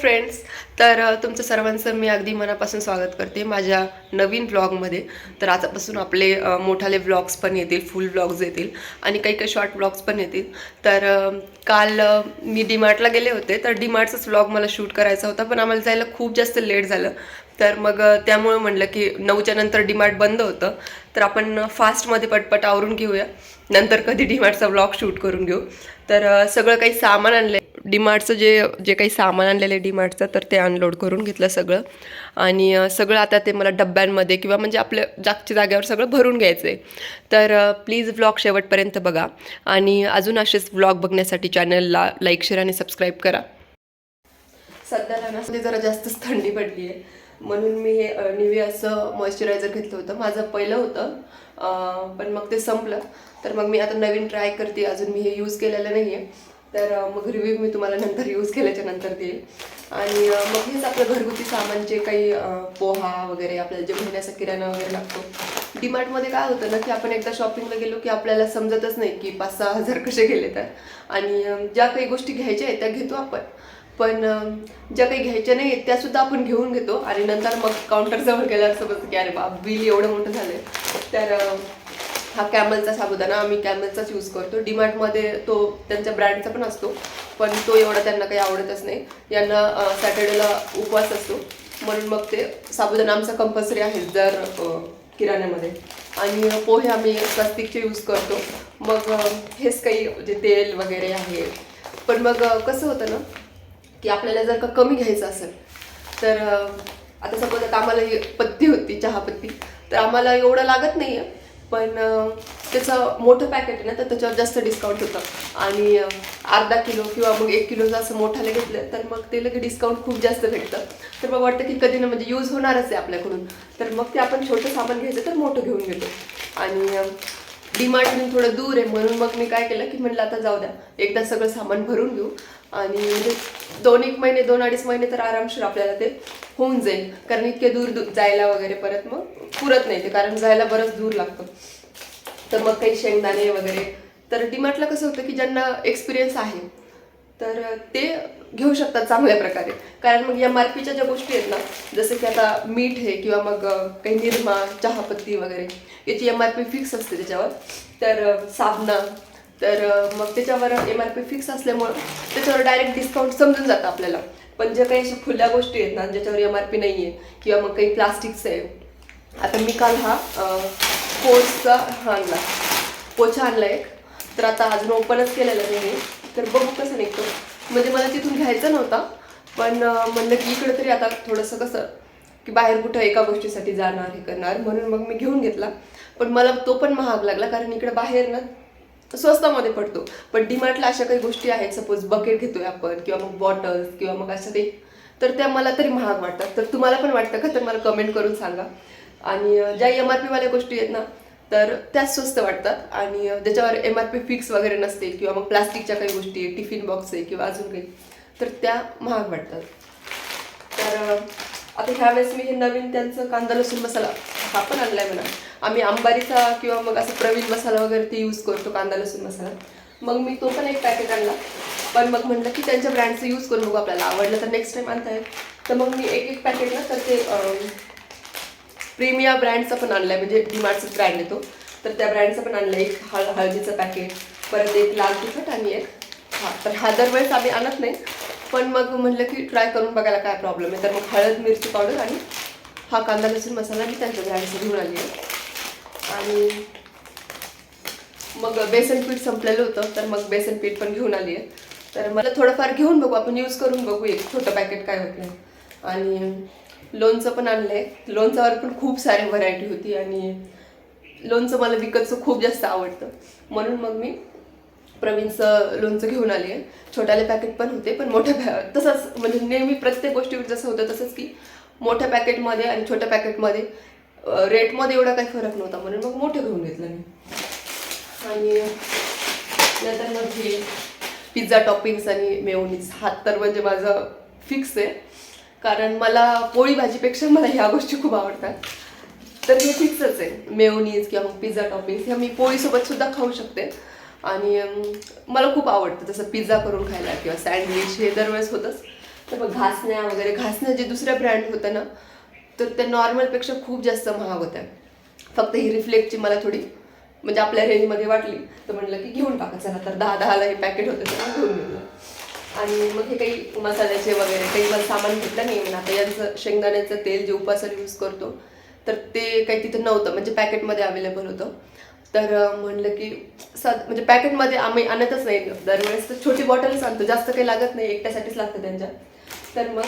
Friends तर तुमचं सर्वांचं मी अगदी मनापासून स्वागत करते माझ्या नवीन ब्लॉगमध्ये तर आतापासून आपले मोठाले व्लॉग्स पण येतील फुल व्लॉग्स येतील आणि काही काही शॉर्ट व्लॉग्स पण येतील. तर काल मी डीमार्टला गेले होते तर डीमार्टचाच व्लॉग मला शूट करायचा होता पण आम्हाला जायला खूप जास्त लेट झालं. तर मग त्यामुळं म्हणलं की नऊच्या नंतर डीमार्ट बंद होतं. तर आपण फास्टमध्ये पटपट आवरून घेऊया. नंतर कधी डीमार्टचा व्लॉग शूट करून घेऊ. तर सगळं काही सामान आणलं डीमार्टचं जे जे काही सामान आणलेलं आहे डीमार्टचं तर ते अनलोड करून घेतलं सगळं. आणि सगळं आता ते मला डब्यांमध्ये किंवा म्हणजे आपल्या जागच्या जागेवर सगळं भरून घ्यायचं आहे तर प्लीज व्लॉग शेवटपर्यंत बघा. आणि अजून असेच व्लॉग बघण्यासाठी चॅनलला लाईक शेअर आणि सबस्क्राईब करा. सध्याला ना जरा जास्तच थंडी पडली आहे. म्हणून मी हे निवियाचं मॉइश्चरायझर घेतलं होतं. माझं पहिलं होतं. पण मग ते संपलं. तर मग मी आता नवीन ट्राय करते. अजून मी हे यूज केलेलं नाही आहे तर मग रिव्ह्यू मी तुम्हाला नंतर यूज केल्याच्यानंतर देईल. आणि मग हेच आपलं घरगुती सामान जे काही पोहा वगैरे आपल्याला जे महिन्याचा किराणा वगैरे लागतो डीमार्टमध्ये काय होतं ना की आपण एकदा शॉपिंगला गेलो की आपल्याला समजतच नाही की पाच सहा हजार कसे गेले तर. आणि ज्या काही गोष्टी घ्यायच्या आहेत त्या घेतो आपण. पण ज्या काही घ्यायच्या नाही आहेत त्यासुद्धा आपण घेऊन घेतो. आणि नंतर मग काउंटरजवळ गेल्यावर समजतं की अरे बाप बिल एवढं मोठं झालंय. तर हा कॅमलचा साबुदाणा आम्ही कॅमलचाच यूज करतो. डीमार्टमध्ये तो त्यांच्या ब्रँडचा पण असतो पण तो एवढा त्यांना काही आवडतच नाही. यांना सॅटर्डेला उपवास असतो. म्हणून मग ते साबुदाणा आमचा कंपल्सरी आहे जर किराण्यामध्ये. आणि पोहे आम्ही स्वस्तिकचे यूज करतो. मग हेच काही जे तेल वगैरे आहे. पण मग कसं होतं ना की आपल्याला जर का कमी घ्यायचं असेल तर आता सपोज आता आम्हाला ही पत्ती होती चहापत्ती तर आम्हाला एवढं लागत नाही आहे पण त्याचं मोठं पॅकेट आहे ना तर त्याच्यावर जास्त डिस्काउंट होतं. आणि अर्धा किलो किंवा मग एक किलोचं असं मोठाले घेतलं तर मग ते लगेच डिस्काउंट खूप जास्त भेटतं. तर मग वाटतं की कधी ना म्हणजे यूज होणारच आहे आपल्याकडून. तर मग ते आपण छोटं सामान घ्यायचं तर मोठं घेऊन घेतो आणि अं, थोडं दूर आहे म्हणून मग मी काय केलं की म्हणलं आता जाऊ द्या. एकदा सगळं सामान भरून घेऊ. आणि म्हणजे दोन एक महिने दोन अडीच महिने तर आरामशीर आपल्याला ते होऊन जाईल. कारण इतके दूर दूर जायला वगैरे परत मग पुरत नाही ते कारण जायला बरंच दूर लागतं. तर मग काही शेंगदाणे वगैरे. तर डीमार्टला कसं होतं की ज्यांना एक्सपिरियन्स आहे तर ते घेऊ शकतात चांगल्या प्रकारे. कारण मग या आर पीच्या ज्या गोष्टी आहेत ना जसं की आता मीठ आहे किंवा मग काही निरमा चहापत्ती वगैरे याची एम आर पी फिक्स असते त्याच्यावर. तर साबणा तर मग त्याच्यावर एम आर पी फिक्स असल्यामुळं त्याच्यावर डायरेक्ट डिस्काउंट समजून जातं आपल्याला. पण ज्या काही अशा खुल्या गोष्टी आहेत ना ज्याच्यावर एम आर पी नाही आहे किंवा मग काही प्लास्टिकचं आहे. आता मी काल हा पोचचा हा आणला. पोछा आणला एक. तर आता अजून ओपनच केलेला नाही तर बघू कसं निघतो. म्हणजे मला तिथून घ्यायचा नव्हता. पण म्हणलं की इकडं तरी आता थोडंसं कसं की बाहेर कुठं एका गोष्टीसाठी जाणार हे करणार म्हणून मग मी घेऊन घेतला. पण मला तो पण महाग लागला कारण इकडं बाहेर ना स्वस्तामध्ये पडतो. पण डीमार्टला अशा काही गोष्टी आहेत सपोज बकेट घेतोय आपण किंवा मग बॉटल्स किंवा मग अशा काही तर त्या मला तरी महाग वाटतात. तर तुम्हाला पण वाटतं का? तर मला कमेंट करून सांगा. आणि ज्या एम आर पीवाल्या गोष्टी आहेत ना तर त्याच स्वस्त वाटतात. आणि ज्याच्यावर एम आर पी फिक्स वगैरे नसते किंवा मग प्लास्टिकच्या काही गोष्टी आहे टिफिन बॉक्स आहे किंवा अजून काही तर त्या महाग वाटतात. तर आता ह्यावेळेस मी हे नवीन त्यांचं कांदा लसूण मसाला हा पण आणला आहे म्हणा. आम्ही अंबारीचा किंवा मग असं प्रवीण मसाला वगैरे ते यूज करतो कांदा लसूण मसाला. मग मी तो पण एक पॅकेट आणला. पण मग म्हणलं की त्यांच्या ब्रँडचं यूज करून बघू आपल्याला. आवडलं तर नेक्स्ट टाईम आणता येईल. तर मग मी एक एक पॅकेट ना तर ते प्रीमिया ब्रँडचा पण म्हणजे आहे म्हणजे डीमार्टचा ब्रँड येतो तर त्या ब्रँडचं पण आणलं एक हळ हळदीचं पॅकेट परत एक लाल तिखट आणि एक हा. तर हा दरवेळेस आम्ही आणत नाही. पण मग म्हणलं की ट्राय करून बघायला काय प्रॉब्लेम आहे. तर मग हळद मिरची पावडर आणि हा कांदा लसूण मसाला मी त्यांच्या ब्रँडचं घेऊन आली आहे. आणि मग बेसन पीठ संपलेलं होतं तर मग बेसन पीठ पण घेऊन आली आहे. तर मला थोडंफार घेऊन बघू आपण यूज करून बघू एक छोटं पॅकेट काय होत. नाही आणि लोणचं पण आणलं आहे लोणचावर पण खूप सारी व्हरायटी होती आणि लोणचं मला विकतचं खूप जास्त आवडतं. म्हणून मग मी प्रवीणचं लोणचं घेऊन आली आहे. छोट्याले पॅकेट पण होते पण मोठ्या पॅ तसंच म्हणजे नेहमी प्रत्येक गोष्टीवर जसं होतं तसंच की मोठ्या पॅकेटमध्ये आणि छोट्या पॅकेटमध्ये रेटमध्ये एवढा काही फरक नव्हता. म्हणून मग मोठं घेऊन घेतलं मी. आणि नंतर मग हे पिझ्झा टॉपिंग्स आणि मेओनीज हात तर म्हणजे माझं फिक्स आहे. कारण मला पोळी भाजीपेक्षा मला ह्या गोष्टी खूप आवडतात. तर हे फिक्सच आहे. मेओनीज किंवा मग पिझ्झा टॉपिंग्स ह्या मी पोळीसोबतसुद्धा खाऊ शकते. आणि मला खूप आवडतं. जसं पिझ्झा करून खायला किंवा सँडविच हे दरवेळेस होतंच. तर मग घासण्या वगैरे घासण्या जे दुसऱ्या ब्रँड होतं ना तर त्या नॉर्मलपेक्षा खूप जास्त महाग होत्या. फक्त ही रिफ्लेक्टची मला थोडी म्हणजे आपल्या रेंजमध्ये वाटली. तर म्हटलं की घेऊन टाका चला तर दहा दहाला हे पॅकेट होतं ते घेऊन घेतलं आणि मग हे काही मसाल्याचे वगैरे काही मला सामान घेतलं नाही म्हणून आता यांचं शेंगदाण्याचं तेल जे उपासाला यूज करतो तर ते काही तिथं नव्हतं म्हणजे पॅकेटमध्ये अवेलेबल होतं. तर म्हणलं की सद म्हणजे पॅकेटमध्ये आम्ही आणतच नाही. दरवेळेस तर छोटी बॉटलच आणतो जास्त काही लागत नाही एकट्यासाठीच लागतं त्यांच्या. तर मग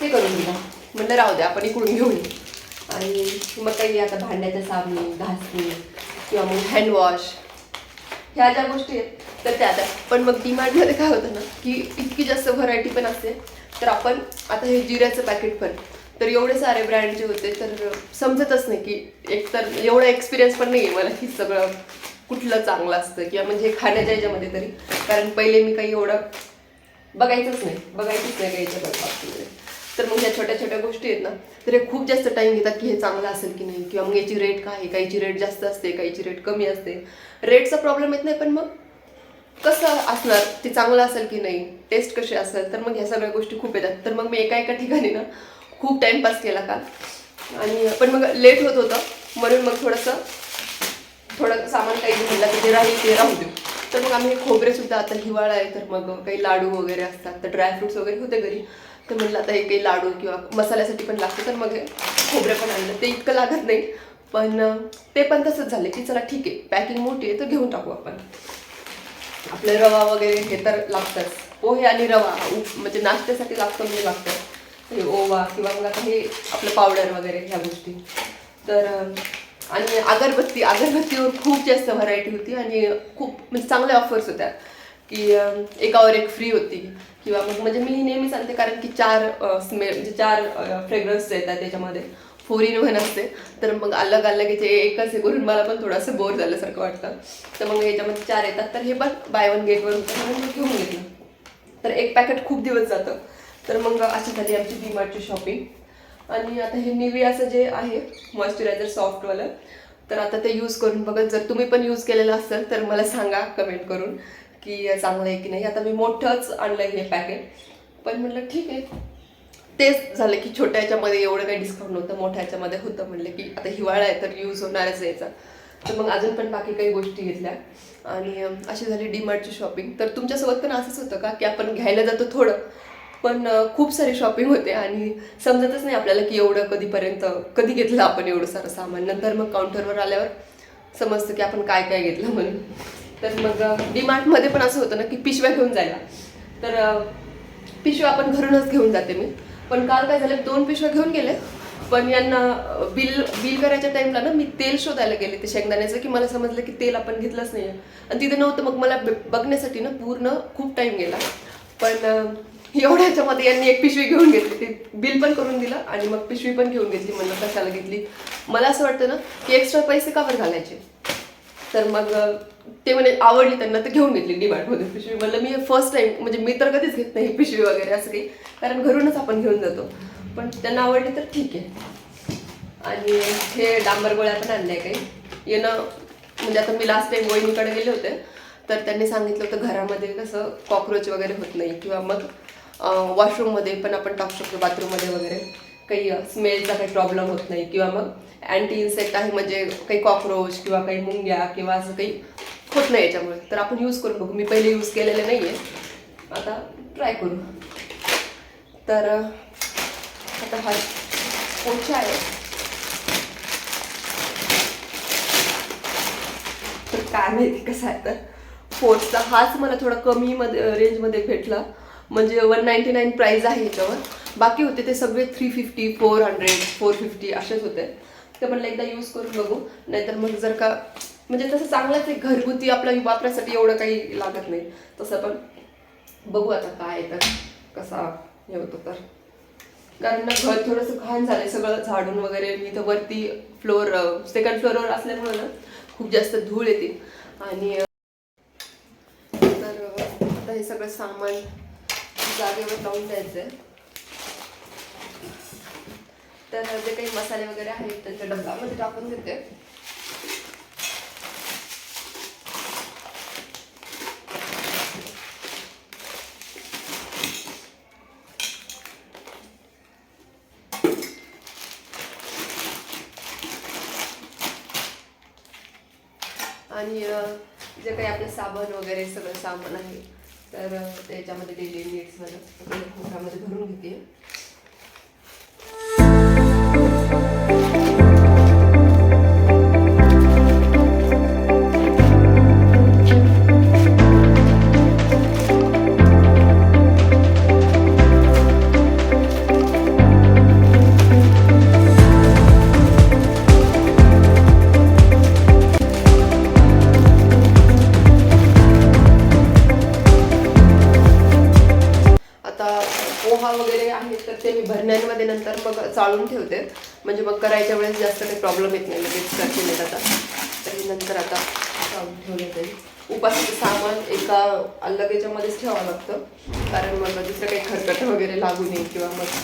ते करून दिला. म्हणलं राहू द्या आपण इकडून घेऊन येऊ आणि मग काही आता भांड्याच्या साबणी घासणी किंवा मग हँडवॉश ह्या ज्या गोष्टी आहेत तर त्या आता पण मग डिमांडमध्ये काय होतं ना की इतकी जास्त व्हरायटी पण असते तर आपण आता हे जिऱ्याचं पॅकेट पण तर एवढे सारे ब्रँडचे होते तर समजतच नाही की एक तर एवढा एक्सपिरियन्स पण नाही आहे मला की सगळं कुठलं चांगलं असतं किंवा म्हणजे खाण्याच्या ह्याच्यामध्ये तरी. कारण पहिले मी काही एवढं बघायचंच नाही. बघायचंच नाही काही याच्या बाबतीमध्ये तर मग ह्या छोट्या छोट्या गोष्टी आहेत ना तर हे खूप जास्त टाईम घेतात की हे चांगलं असेल की नाही. किंवा मग याची रेट काय आहे? काहीची रेट जास्त असते काहीची रेट कमी असते. रेटचा प्रॉब्लेम येत नाही पण मग कसं असणार? ते चांगलं असेल की नाही? टेस्ट कशी असेल? तर मग ह्या सगळ्या गोष्टी खूप येतात. तर मग मी एका एका ठिकाणी ना खूप टाईमपास केला का आणि पण मग लेट होत होतं. म्हणून मग थोडंसं थोडं सामान काही म्हणलं की ते राहील ते राहू देऊ तर मग आम्ही खोबरे सुद्धा आता हिवाळा आहे तर मग काही लाडू वगैरे असतात. तर ड्रायफ्रुट्स वगैरे होते घरी. तर म्हणलं आता हे काही लाडू किंवा मसाल्यासाठी पण लागतं तर मग खोबरे पण आणलं. ते इतकं लागत नाही पण ते पण तसंच झालं की चला ठीक आहे पॅकिंग मोठी आहे तर घेऊन टाकू आपण. आपले रवा वगैरे हे तर लागतंच. पोहे आणि रवा उप- म्हणजे नाश्त्यासाठी लागतं म्हणजे लागतं. हे ओवा किंवा मग आता हे आपलं पावडर वगैरे ह्या गोष्टी. तर आणि अगरबत्ती अगरबत्तीवर खूप जास्त व्हरायटी होती आणि खूप म्हणजे चांगल्या ऑफर्स होत्या. की एकावर एक फ्री होती. किंवा मग म्हणजे मी नेहमी सांगते कारण की चार स्मेल म्हणजे चार फ्रेग्रन्स येतात त्याच्यामध्ये. फोर इन वन असते. तर मग अलग अलग याचे एकच हे करून मला पण थोडंसं बोर झाल्यासारखं वाटतं. तर मग याच्यामध्ये चार येतात. तर हे पण बाय वन गेट वन होतं. म्हणून मी घेऊन घेतलं. तर एक पॅकेट खूप दिवस जातं. तर मग अशी झाली आमची डीमार्टची शॉपिंग आणि आता हे निवियाचं जे आहे मॉइश्चरायझर सॉफ्टवालं तर आता ते यूज करून बघत जर तुम्ही पण यूज केलेलं असेल तर मला सांगा कमेंट करून की चांगलं आहे की नाही. आता मी मोठंच आणलं हे पॅकेट पण म्हटलं ठीक आहे. तेच झालं की छोट्या याच्यामध्ये एवढं काही डिस्काउंट नव्हतं मोठ्या याच्यामध्ये होतं. म्हणलं की आता हिवाळा आहे तर यूज होणारच यायचा तर मग अजून पण बाकी काही गोष्टी घेतल्या. आणि अशी झाली डीमार्टची शॉपिंग तर तुमच्यासोबत पण असंच होतं का की आपण घ्यायला जातो थोडं पण खूप सारी शॉपिंग होते आणि समजतच नाही आपल्याला की एवढं कधीपर्यंत कधी घेतलं आपण एवढं सारं सामान. नंतर मग काउंटरवर आल्यावर समजतं की आपण काय काय घेतलं म्हणून. तर मग डीमार्टमध्ये पण असं होतं ना की पिशव्या घेऊन जायला. तर पिशव्या आपण घरूनच घेऊन जाते मी. पण काल काय झालं दोन पिशव्या घेऊन गेले. पण यांना बिल बिल करायच्या टाईमला ना मी तेल शोधायला गेले ते शेंगदाण्याचं की मला समजलं की तेल आपण घेतलंच नाही आणि तिथे नव्हतं मग मला ब- बघण्यासाठी ना पूर्ण खूप टाईम गेला. पण एवढ्या ह्याच्यामध्ये यांनी एक पिशवी घेऊन घेतली. ते बिल पण करून दिलं आणि मग पिशवी पण घेऊन घेतली. म्हणलं कशाला घेतली? मला असं वाटतं ना की एक्स्ट्रा पैसे का घालायचे. तर मग ते म्हणे आवडली त्यांना तर घेऊन घेतली डिमांडमध्ये पिशवी. म्हणलं मी फर्स्ट टाइम म्हणजे मी तर कधीच घेत नाही ही पिशवी वगैरे असं काही. कारण घरूनच आपण घेऊन जातो. पण त्यांना आवडली तर ठीक आहे. आणि हे डांबर गोळ्या पण आणल्या काही. येणं म्हणजे आता मी लास्ट टाइम वहिनीकडे गेले होते. तर त्यांनी सांगितलं होतं घरामध्ये कसं कॉक्रोच वगैरे होत नाही. किंवा मग वॉशरूममध्ये पण आपण टाकू शकतो बाथरूममध्ये वगैरे. काही स्मेलचा काही प्रॉब्लेम होत नाही. किंवा मग अँटी इन्सेक्ट आहे म्हणजे काही कॉक्रोच किंवा काही मुंग्या किंवा असं काही होत नाही याच्यामुळे. तर आपण यूज करून बघू. मी पहिले यूज केलेले नाही आहे आता ट्राय करू. तर आता हा पोछा आहे. तर काय माहिती कसं आहे तर? फोर्सचा हाच मला थोडा कमी मध्ये रेंजमध्ये भेटला. म्हणजे वन नाईन्टी नाईन प्राईज आहे ह्याच्यावर बाकी होते ते सगळे three fifty four hundred four fifty असेच होते. ते म्हणलं एकदा यूज करून बघू. नाहीतर मग जर का म्हणजे तसं चांगलंच आहे घरगुती आपल्या वापरासाठी एवढं काही लागत नाही. तसं पण बघू आता काय आहे तर कसा हे होतो तर. कारण ना घर थोडंसं घाण झालं सगळं झाडून वगैरे. मी तर वरती फ्लोअर सेकंड फ्लोअरवर असल्यामुळे ना खूप जास्त धूळ येते. आणि तर आता हे सगळं सामान जागेवर लावून द्यायचं. तर जे काही मसाले वगैरे आहेत त्यांच्या डब्यामध्ये टाकून देते. आणि जे काही आपलं साबण वगैरे सगळं सामान आहे तर त्याच्यामध्ये डेली नीड्समध्ये खोबऱ्यामध्ये भरून घेते. चालून चाळून ठेवते. म्हणजे मग करायच्या वेळेस जास्त काही प्रॉब्लेम येत नाही. लगेच करते नाही आता. तर हे नंतर आता चालून ठेवलं जाईल उपासाचं सामान एका अलग याच्यामध्येच ठेवावं लागतं. कारण मग दुसरं काही खरकट वगैरे लागू नये किंवा मग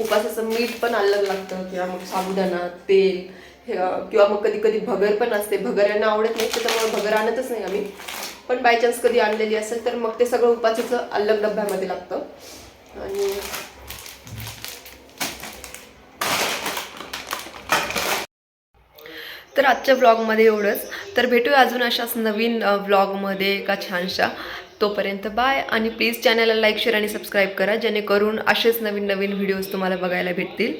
उपासाचं मीठ पण अलग लागतं किंवा मग साबुदाणा तेल किंवा मग कधी कधी भगर पण असते. भगर यांना आवडत नाही त्याच्यामुळे भगर आणतच नाही आम्ही. पण बाय चान्स कधी आणलेली असेल तर मग ते सगळं उपासाचं अलग डब्यामध्ये लागतं. आणि तर आजच्या व्लॉगमध्ये एवढंच. तर भेटूया अजून अशाच नवीन व्लॉगमध्ये एका छानशा. तोपर्यंत बाय आणि प्लीज चॅनलला लाईक शेअर आणि सबस्क्राईब करा जेणेकरून असेच नवीन नवीन व्हिडिओज तुम्हाला बघायला भेटतील.